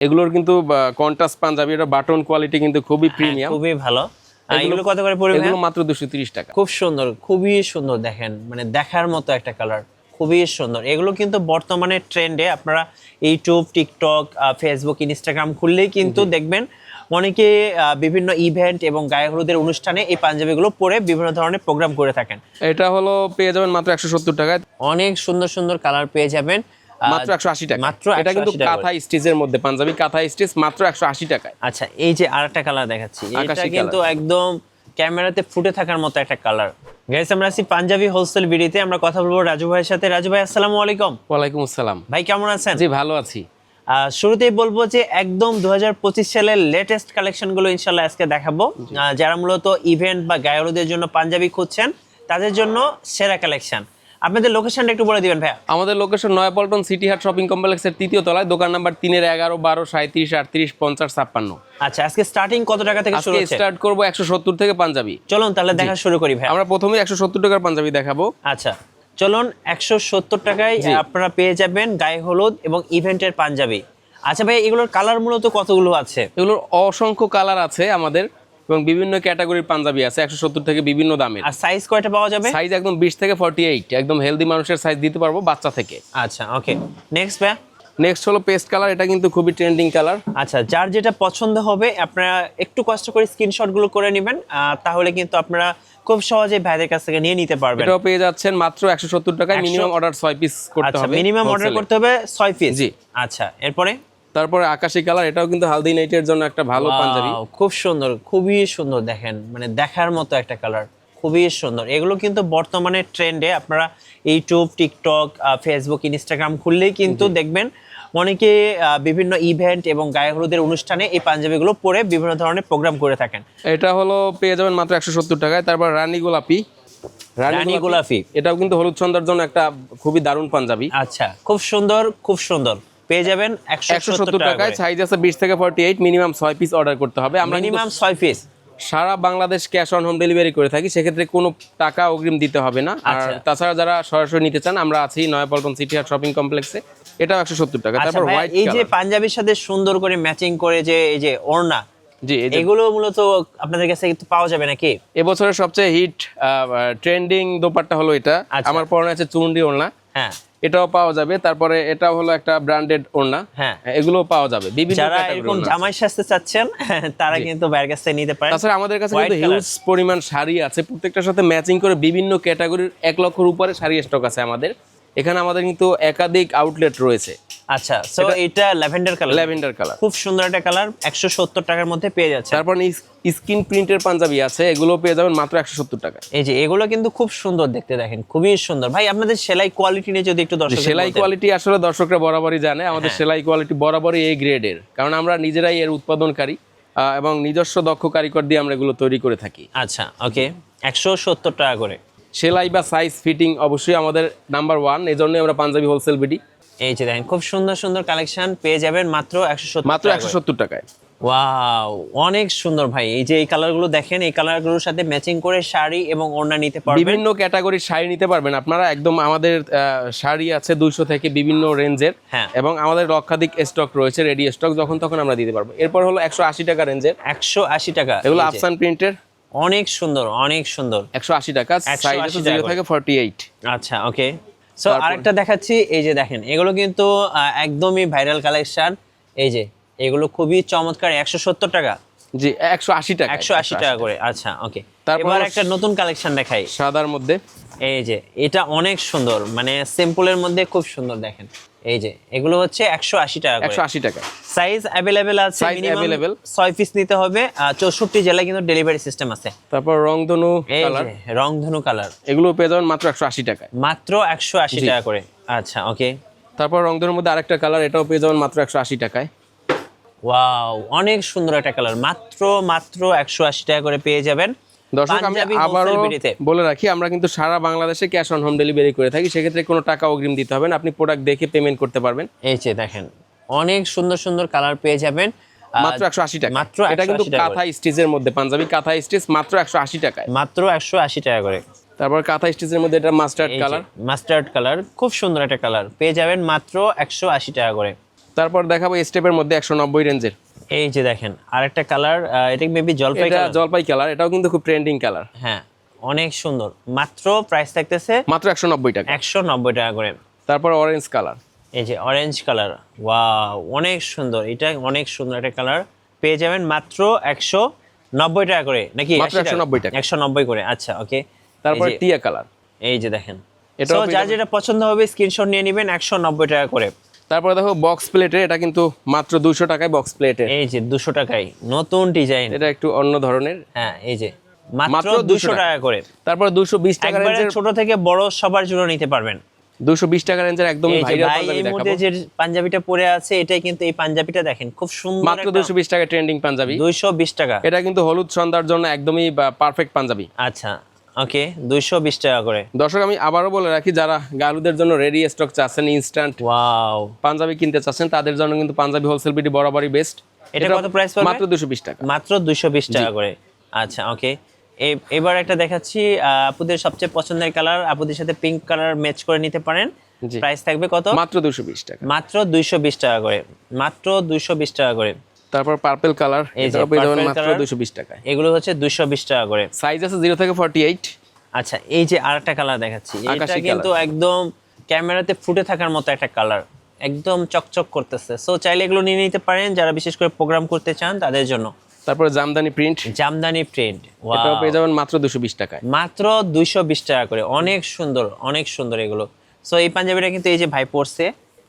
এগুলোর কিন্তু কন্ট্রাস্ট পাঞ্জাবি এটা বাটন কোয়ালিটি কিন্তু খুবই প্রিমিয়াম খুবই ভালো। এগুলো- কত করে পড়বে এগুলো মাত্র দুশো তিরিশ টাকা। খুব সুন্দর খুবই সুন্দর দেখেন। মানে দেখার মতো একটা কালার খুবই সুন্দর। এগুলো কিন্তু বর্তমানে ট্রেন্ডে আপনারা ইউটিউব টিকটক ফেসবুক ইনস্টাগ্রাম খুললেই কিন্তু দেখবেন অনেকে বিভিন্ন ইভেন্ট এবং গায়ে হলুদের অনুষ্ঠানে এই পাঞ্জাবিগুলো পরে বিভিন্ন ধরনের প্রোগ্রাম করে থাকেন। এটা হলো পেয়ে যাবেন মাত্র একশো সত্তর টাকায়। অনেক সুন্দর সুন্দর কালার পেয়ে যাবেন। মাত্র একশো আশি টাকা মাত্র এটা কিন্তু কাঁথা স্টিচের মধ্যে পাঞ্জাবি কাঁথা স্টিচ মাত্র একশো আশি টাকায়। আচ্ছা এই যে আরেকটা কালার দেখাচ্ছি। এটা কিন্তু একদম ক্যামেরাতে ফুটে থাকার মতো একটা কালার গাইস আমরা আছি পাঞ্জাবি হোলসেল বিডিতে আমরা কথা বলব রাজু ভাইয়ের সাথে। রাজু ভাই আসসালামু আলাইকুম। ওয়ালাইকুম আসসালাম। ভাই কেমন আছেন? জি ভালো আছি। শুরুতেই বলব যে একদম দু হাজার পঁচিশ সালের লেটেস্ট কালেকশনগুলো ইনশাল্লাহ আজকে দেখাবো। যারা মূলত ইভেন্ট বা গায়রদের জন্য পাঞ্জাবি খুঁজছেন তাদের জন্য সেরা কালেকশন আপনাদের লোকেশনটা একটু বলে দিবেন ভাইয়া। আমাদের location Nayapaltan city Hat shopping কমপ্লেক্সের তৃতীয় তলায় দোকান নাম্বার তিনের এগারো বারো সাঁত্রিশ আটত্রিশ পঞ্চাশ ছাপ্পান্ন। আচ্ছা আজকে স্টার্টিং কত টাকা থেকে শুরু হচ্ছে? স্টার্ট করব একশো সত্তর থেকে পাঞ্জাবি। চলুন তাহলে দেখা শুরু করি ভাই আমরা প্রথমে একশো সত্তর টাকার পাঞ্জাবি দেখাবো। আচ্ছা চলুন একশো সত্তর টাকায় জি। আপনারা পেয়ে যাবেন গায়ে হলুদ এবং ইভেন্টের পাঞ্জাবি। আচ্ছা ভাই এগুলোর কালার মূলত কতগুলো আছে? এগুলোর অসংখ্য কালার আছে আমাদের। এবং বিভিন্ন ক্যাটাগরির পাঞ্জাবি আছে একশো সত্তর থেকে বিভিন্ন দামের। আর সাইজ কয়টা পাওয়া যাবে? সাইজ একদম বিশ থেকে ফর্টি এইট একদম হেলদি মানুষের সাইজ দিতে পারব বাচ্চা থেকে। আচ্ছা ওকে নেক্সট ভাই নেক্সট হলো পেস্ট কালার এটা কিন্তু খুবই ট্রেন্ডিং কালার আচ্ছা যার যেটা পছন্দ হবে আপনারা একটু কষ্ট করে স্ক্রিনশটগুলো করে নেবেন তাহলে কিন্তু আপনারা খুব সহজে ভাইদের কাছ থেকে নিয়ে নিতে পারবেন। এটাও পেয়ে যাচ্ছেন মাত্র একশো সত্তর টাকায় মিনিমাম অর্ডার ছয় পিস করতে হবে মিনিমাম অর্ডার করতে হবে ছয় পিস জি। আচ্ছা এরপরে? তারপরে আকাশি কালার এটাও কিন্তু হালদি নাইটের জন্য একটা ভালো পাঞ্জাবি। খুব সুন্দর খুবই সুন্দর দেখেন মানে দেখার মতো একটা কালার খুবই সুন্দর। এগুলো কিন্তু বর্তমানে ট্রেন্ডে আপনারা ইউটিউব টিকটক ফেসবুক ইনস্টাগ্রাম খুললেই কিন্তু দেখবেন অনেকে বিভিন্ন ইভেন্ট এবং গায়ে হলুদের অনুষ্ঠানে এই পাঞ্জাবিগুলো পরে বিভিন্ন ধরনের প্রোগ্রাম করে থাকেন। এটা হলো পেয়ে যাবেন মাত্র একশো সত্তর টাকায়। তারপর রানী গোলাপি। রানী গোলাপি। এটাও কিন্তু হলুদ সন্ধ্যার জন্য একটা খুবই দারুণ পাঞ্জাবি। আচ্ছা খুব সুন্দর খুব সুন্দর। পেয়ে যাবেন একশো সত্তর টাকায় সাইজ আছে বিশ থেকে ফর্টি এইট মিনিমাম ছয় পিস অর্ডার করতে হবে। আমরা মিনিমাম ছয় piece Sara Bangladesh cash on home delivery করে থাকি সেক্ষেত্রে কোনো টাকা অগ্রিম দিতে হবে না। আর আচ্ছা। তাছাড়া যারা সরাসরি নিতে চান আমরা আছি নয়াপল্টন সিটি হাট শপিং কমপ্লেক্সে এটাও একশো সত্তর টাকা। আচ্ছা তারপর হোয়াইট এই যে পাঞ্জাবির সাথে সুন্দর করে ম্যাচিং করে যে এই যে ওড়না জি এগুলো মূলত আপনাদের কাছে কিন্তু পাওয়া যাবে নাকি? এবছরের সবচেয়ে হিট ট্রেন্ডিং দোপাট্টা হলো এটা। আচ্ছা। আমার পরনে আছে চুন্ডি ওড়না। হ্যাঁ। এটাও পাওয়া যাবে। তারপরে এটা হলো একটা ব্র্যান্ডেড ওড়না। হ্যাঁ। এগুলো পাওয়া যাবে। বিভিন্ন যারা এখন এরকম জামাই সাজতে চাচ্ছেন তারা কিন্তু বাইরের কাছ থেকে নিতে পারেন। তাছাড়া আমাদের কাছে কিন্তু হিউজ পরিমাণ শাড়ি আছে। প্রত্যেকটার সাথে ম্যাচিং করে বিভিন্ন ক্যাটাগরির এক লক্ষর উপরে শাড়ি স্টক আছে আমাদের। এখানে আমাদের কিন্তু একাধিক আউটলেট রয়েছে। আচ্ছা সো এটা ল্যাভেন্ডার কালার ল্যাভেন্ডার কালার খুব সুন্দর একটা কালার একশো সত্তর টাকার মধ্যে পেয়ে যাচ্ছে তারপর স্কিন প্রিন্টের পাঞ্জাবি আছে এগুলো পেয়ে যাবেন মাত্র একশো সত্তর টাকা এই যে এগুলো কিন্তু খুব সুন্দর দেখতে দেখেন খুবই সুন্দর। ভাই আপনাদের সেলাই কোয়ালিটি নিয়ে যদি একটু দর্শক সেলাই কোয়ালিটি আসলে দর্শকরা বরাবরই জানে আমাদের হ্যাঁ। সেলাই কোয়ালিটি বরাবরই এই গ্রেডের কারণ আমরা নিজেরাই এর উৎপাদনকারী এবং নিজস্ব দক্ষ কারিগর দিয়ে আমরা এগুলো তৈরি করে থাকি। আচ্ছা ওকে একশো সত্তর টাকা করে। সেলাই বা সাইজ ফিটিং অবশ্যই আমাদের নাম্বার ওয়ান এই জন্যই আমরা পাঞ্জাবি হোলসেল বিডি। এই যে দেখেন খুব সুন্দর সুন্দর কালেকশন পেয়ে যাবেন মাত্র একশো সত্তর মাত্র একশো সত্তর টাকায়। ওয়াও অনেক সুন্দর ভাই। এই যে এই কালারগুলো দেখেন এই কালারগুলোর সাথে ম্যাচিং করে শাড়ি এবং ওড়না নিতে পারবেন। বিভিন্ন ক্যাটাগরির শাড়ি নিতে পারবেন। আপনারা একদম আমাদের শাড়ি আছে দুইশো থেকে বিভিন্ন রেঞ্জের হ্যাঁ। এবং আমাদের লক্ষাধিক স্টক রয়েছে রেডি স্টক যখন তখন আমরা দিতে পারব। এরপর হলো একশো আশি টাকা রেঞ্জের একশো আশি টাকা। এগুলো আফসান প্রিন্টের অনেক সুন্দর অনেক সুন্দর। একশো আশি টাকা 180 সাইজ আছে টাকা জিরো করে। ফর্টি এইট আচ্ছা ওকে সো আরেকটা দেখাচ্ছি এই যে দেখেন এগুলো কিন্তু একদমই ভাইরাল কালেকশন এই যে এগুলো খুবই চমৎকার একশো সত্তর টাকা। জি একশো আশি টাকা একশো আশি টাকা করে আচ্ছা ওকে তারপর এবার একটা নতুন কালেকশন দেখাই। সাদার মধ্যে। এই যে এটা অনেক সুন্দর। মানে সিম্পলের মধ্যে খুব সুন্দর দেখেন। এই যে এগুলো হচ্ছে একশো আশি টাকা একশো আশি টাকা। সাইজ অ্যাভেলেবেল আছে available। ছয় পিস নিতে হবে চৌষট্টি জেলায় কিন্তু ডেলিভারি সিস্টেম আছে। তারপর রংধনু কালার রংধনু কালার এগুলো পেয়ে যাবেন মাত্র একশো আশি টাকায়। মাত্র একশো আশি টাকা করে। আচ্ছা ওকে তারপর রংধনুর মধ্যে আরেকটা কালার এটাও পেয়ে যাবেন মাত্র একশো আশি টাকায়। ওয়াও অনেক সুন্দর একটা কালার মাত্র মাত্র একশো আশি টাকা করে পেয়ে যাবেন। দর্শক আমি আবারও বলে রাখি আমরা কিন্তু সারা বাংলাদেশে ক্যাশ অন হোম ডেলিভারি করে থাকি। সেক্ষেত্রে কোনো টাকা অগ্রিম দিতে হবে না। আপনি প্রোডাক্ট দেখে পেমেন্ট করতে পারবেন। এই যে দেখেন অনেক সুন্দর সুন্দর কালার পেয়ে যাবেন। মাত্র একশো আশি টাকা মাত্র এটা কিন্তু কাঁথা স্টিচের মধ্যে পাঞ্জাবি কাঁথা স্টিচ মাত্র একশো আশি টাকায়। মাত্র একশো আশি টাকা করে। তারপর কাঁথা স্টিচের মধ্যে এটা মাস্টার্ড কালার মাস্টার্ড কালার খুব সুন্দর একটা কালার পেয়ে যাবেন মাত্র একশো আশি টাকা করে। তারপর দেখাবো স্টেপের মধ্যে একশো নব্বই রেঞ্জের এই যে দেখেন আরেকটা কালার এটা মেবি জলপাই জলপাই কালার এটাও কিন্তু খুব ট্রেন্ডিং কালার হ্যাঁ অনেক সুন্দর। মাত্র প্রাইস থাকতেছে মাত্র একশো নব্বই টাকা। একশো নব্বই টাকা করে। তারপর অরেঞ্জ কালার এই যে অরেঞ্জ কালার ওয়াও অনেক সুন্দর। এটা অনেক সুন্দর একটা কালার পেয়ে যাবেন মাত্র একশো নব্বই টাকা করে। নাকি মাত্র 190 টাকা। একশো নব্বই করে আচ্ছা ওকে তারপর টিয়া কালার এই যে দেখেন। এটা যার যেটা পছন্দ হবে স্ক্রিনশট নিয়ে নেবেন একশো নব্বই টাকা করে। তারপর দেখো বক্স প্লেটের এটা কিন্তু মাত্র দুশো টাকায় বক্স প্লেটের এই যে দুশো টাকায় নতুন ডিজাইন এটা একটু অন্য ধরনের। হ্যাঁ এই যে মাত্র মাত্র 200 দুশো টাকা। করে। তারপর দুশো বিশ টাকা রেঞ্জের ছোট থেকে বড় সবার জন্য নিতে পারবেন। দুশো বিশ টাকা রেঞ্জের একদম এই যে পাঞ্জাবিটা পরে আছে এটাই কিন্তু এই পাঞ্জাবিটা দেখেন খুব সুন্দর মাত্র দুশো বিশ টাকা ট্রেন্ডিং পাঞ্জাবি। দুইশো বিশ টাকা। এটা কিন্তু হলুদ সন্ধ্যার জন্য একদমই পারফেক্ট পাঞ্জাবি। আচ্ছা ওকে দুইশো বিশ টাকা করে। দর্শক আমি আবারও বলে রাখি যারা গালুদের জন্য রেডি স্টক চাচ্ছেন ইনস্ট্যান্ট ওয়াও পাঞ্জাবি কিনতে চাচ্ছেন তাদের জন্য কিন্তু পাঞ্জাবি হোলসেল বিডি বরাবরই বেস্ট এটা কত price পড়বে? মাত্র দুশো বিশ টাকা। মাত্র দুইশো বিশ টাকা করে। আচ্ছা ওকে। এবার একটা দেখাচ্ছি আপুদের সবচেয়ে পছন্দের কালার আপুদের সাথে পিঙ্ক কালার ম্যাচ করে নিতে পারেন। প্রাইস থাকবে কত? মাত্র দুশো বিশ টাকা। মাত্র দুইশো বিশ টাকা করে। মাত্র দুইশো বিশ টাকা করে। তারপর পার্পেল কালার এটাও পেয়ে যাবেন মাত্র colour। দুশো বিশ টাকায় এগুলো হচ্ছে দুইশো বিশ টাকা করে। সাইজ আছে জিরো থেকে ফর্টি এইট আচ্ছা এই যে আরেকটা কালার দেখাচ্ছি এটা কিন্তু একদম ক্যামেরাতে ফুটে থাকার মতো একটা কালার একদম চকচক করতেছে। সো চাইলে এগুলো নিয়ে নিতে পারেন যারা বিশেষ করে প্রোগ্রাম করতে চান তাদের জন্য। তারপরে জামদানি প্রিন্ট জামদানি প্রিন্ট এটাও পেয়ে যাবেন মাত্র দুশো বিশ টাকায়। মাত্র দুইশো বিশ টাকা করে। অনেক সুন্দর অনেক সুন্দর এগুলো। সো এই পাঞ্জাবিটা কিন্তু এই যে ভাই পরছে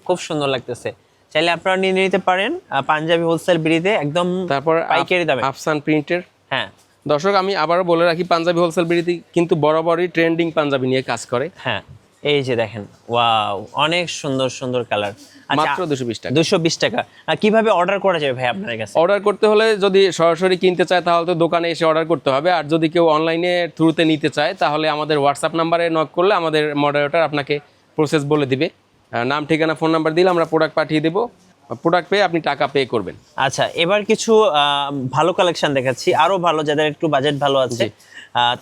খুব সুন্দর লাগতেছে। চাইলে আপনারা নিয়ে নিতে পারেন পাঞ্জাবি হোলসেল বিড়িতে একদম তারপর পাইকারি দামে। আফসান প্রিন্টের? হ্যাঁ। দর্শক আমি আবারও বলে রাখি পাঞ্জাবি হোলসেল বিড়িতে কিন্তু বরাবরই ট্রেন্ডিং পাঞ্জাবি নিয়ে কাজ করে। হ্যাঁ এই যে দেখেন ওয়াও অনেক সুন্দর সুন্দর কালার মাত্র দুশো বিশ টাকা। দুশো বিশ টাকা। আর কীভাবে অর্ডার করা যাবে ভাই আপনার কাছে? অর্ডার করতে হলে যদি সরাসরি কিনতে চায় তাহলে তো দোকানে এসে অর্ডার করতে হবে। আর যদি কেউ অনলাইনে থ্রুতে নিতে চায় তাহলে আমাদের হোয়াটসঅ্যাপ নাম্বারে নক করলে আমাদের মডারেটর আপনাকে প্রসেস বলে দিবে। নাম ঠিকানা ফোন নাম্বার দিলে আমরা প্রোডাক্ট পাঠিয়ে দেবো। প্রোডাক্ট পেয়ে আপনি টাকা পে করবেন। আচ্ছা এবার কিছু ভালো কালেকশন দেখাচ্ছি। আরও ভালো যাদের একটু বাজেট ভালো আছে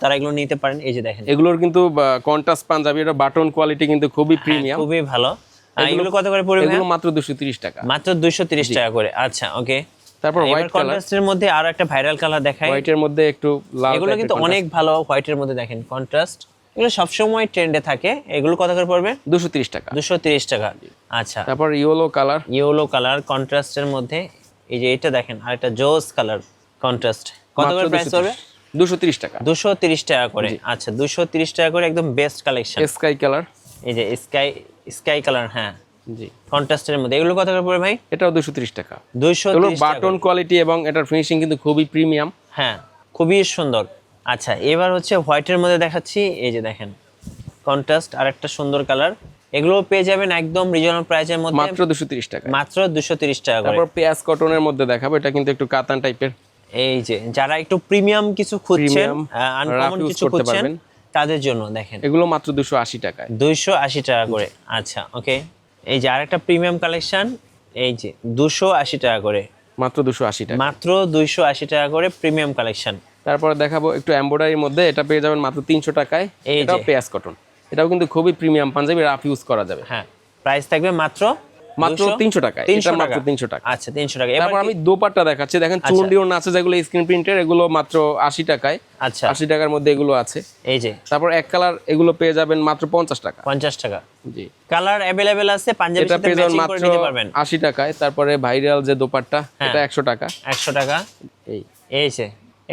তারা এগুলো নিতে পারেন। এই যে দেখেন। এগুলোর কিন্তু কন্ট্রাস্ট পাঞ্জাবি এটা বাটন কোয়ালিটি কিন্তু খুবই প্রিমিয়াম খুবই ভালো। এগুলো কত করে পড়বে এগুলো মাত্র দুশো তিরিশ টাকা। মাত্র দুইশো তিরিশ টাকা করে। আচ্ছা ওকে তারপর হোয়াইট কন্ট্রাস্টের মধ্যে আরও একটা ভাইরাল কালার দেখাই। হোয়াইটের মধ্যে একটু লাল এগুলো কিন্তু অনেক ভালো হোয়াইটের মধ্যে দেখেন কন্ট্রাস্ট এগুলো সবসময় ট্রেন্ডে থাকে। এগুলো কত করে পড়বে? দুশো তিরিশ টাকা। দুশো তিরিশ টাকা। আচ্ছা। তারপর ইয়েলো কালার ইয়েলো কালার কন্ট্রাস্টের মধ্যে এই যে এটা দেখেন আর একটা জোস কালার কন্ট্রাস্ট কত করে প্রাইস পড়বে? দুশো তিরিশ টাকা। দুশো তিরিশ টাকা করে। আচ্ছা দুশো তিরিশ টাকা করে একদম বেস্ট কালেকশন স্কাই কালার এই যে স্কাই স্কাই কালার হ্যাঁ। জি। কন্ট্রাস্টের মধ্যে এগুলো কত করে পড়বে ভাই? এটাও দুশো তিরিশ টাকা। এগুলো বাটন কোয়ালিটি এবং এটার ফিনিশিং কিন্তু খুবই প্রিমিয়াম হ্যাঁ খুবই সুন্দর। আচ্ছা এবার হচ্ছে হোয়াইটের মধ্যে দেখাচ্ছি এই যে দেখেন কন্ট্রাস্ট আর একটা সুন্দর কালার। এগুলো পেয়ে যাবেন একদম রিজনেবল প্রাইসের মধ্যে। মাত্র দুশো তিরিশ টাকা। মাত্র দুশো তিরিশ টাকা তারপর পেঁয়াজ কটনের মধ্যে দেখাবো এটা কিন্তু একটু কাতান টাইপের। এই যে যারা একটু প্রিমিয়াম কিছু খুঁজছেন আনকমন কিছু খুঁজছেন তাদের জন্য দেখেন। এগুলো মাত্র দুশো আশি টাকায়। দুইশো আশি টাকা করে আচ্ছা ওকে। এই যে আরেকটা প্রিমিয়াম কালেকশন এই যে দুশো আশি টাকা করে। মাত্র দুশো আশি টাকা। মাত্র দুইশো আশি টাকা করে প্রিমিয়াম কালেকশন। তারপরে দেখাবো একটু এমব্রয়ডারির মধ্যে এটা পেয়ে যাবেন মাত্র তিনশো টাকায়। এটাও। পেঁয়াজ কটন এটাও কিন্তু খুবই প্রিমিয়াম পাঞ্জাবি রাফ ইউজ করা যাবে। হ্যাঁ প্রাইস থাকবে মাত্র মাত্র 200 300 টাকায়। তিনশো এটা মাত্র টাকা। 300 টাকা। আচ্ছা তিনশো টাকা। তারপর আমি দোপাট্টা দেখাচ্ছি। দেখেন ওড়না আছে যেগুলো স্ক্রিন প্রিন্টের এগুলো মাত্র আশি টাকায়। আচ্ছা। আশি টাকার মধ্যে এগুলো আছে। এই যে। তারপর এক কালার এগুলো পেয়ে যাবেন মাত্র পঞ্চাশ টাকা। পঞ্চাশ টাকা। জি। কালার অ্যাভেলেবেল আছে পাঞ্জাবির এটা পেয়ে যাবেন মাত্র আশি টাকায়। তারপরে ভাইরাল যে দোপাট্টা এটা একশো টাকা। একশো টাকা। এই। এই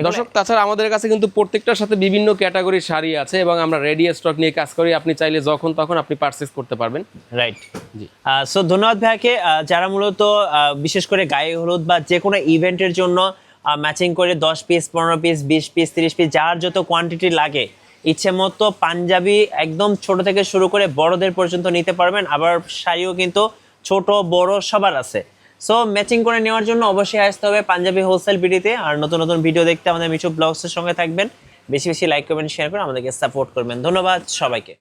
দর্শক তাছাড়া আমাদের কাছে কিন্তু প্রত্যেকটার সাথে বিভিন্ন ক্যাটাগরির শাড়ি আছে এবং আমরা রেডি স্টক নিয়ে কাজ করি। আপনি চাইলে যখন তখন আপনি পারচেস করতে পারবেন। রাইট জি। সো ধন্যবাদ ভাইয়াকে। আহ, যারা মূলত বিশেষ করে গায়ে হলুদ বা যে কোনো ইভেন্টের জন্য ম্যাচিং করে দশ পিস পনেরো পিস বিশ পিস তিরিশ পিস যার যত কোয়ান্টিটি লাগে ইচ্ছে মতো পাঞ্জাবি একদম ছোট থেকে শুরু করে বড়দের পর্যন্ত নিতে পারবেন। আবার শাড়িও কিন্তু ছোট বড় সবার আছে। সো ম্যাচিং করে নেওয়ার জন্য অবশ্যই আসতে হবে পাঞ্জাবি হোলসেল বিডিতে আর নতুন নতুন ভিডিও দেখতে আমাদের মিশু ব্লগসের সঙ্গে থাকবেন। বেশি বেশি লাইক করবেন শেয়ার করে আমাদেরকে সাপোর্ট করবেন। ধন্যবাদ সবাইকে।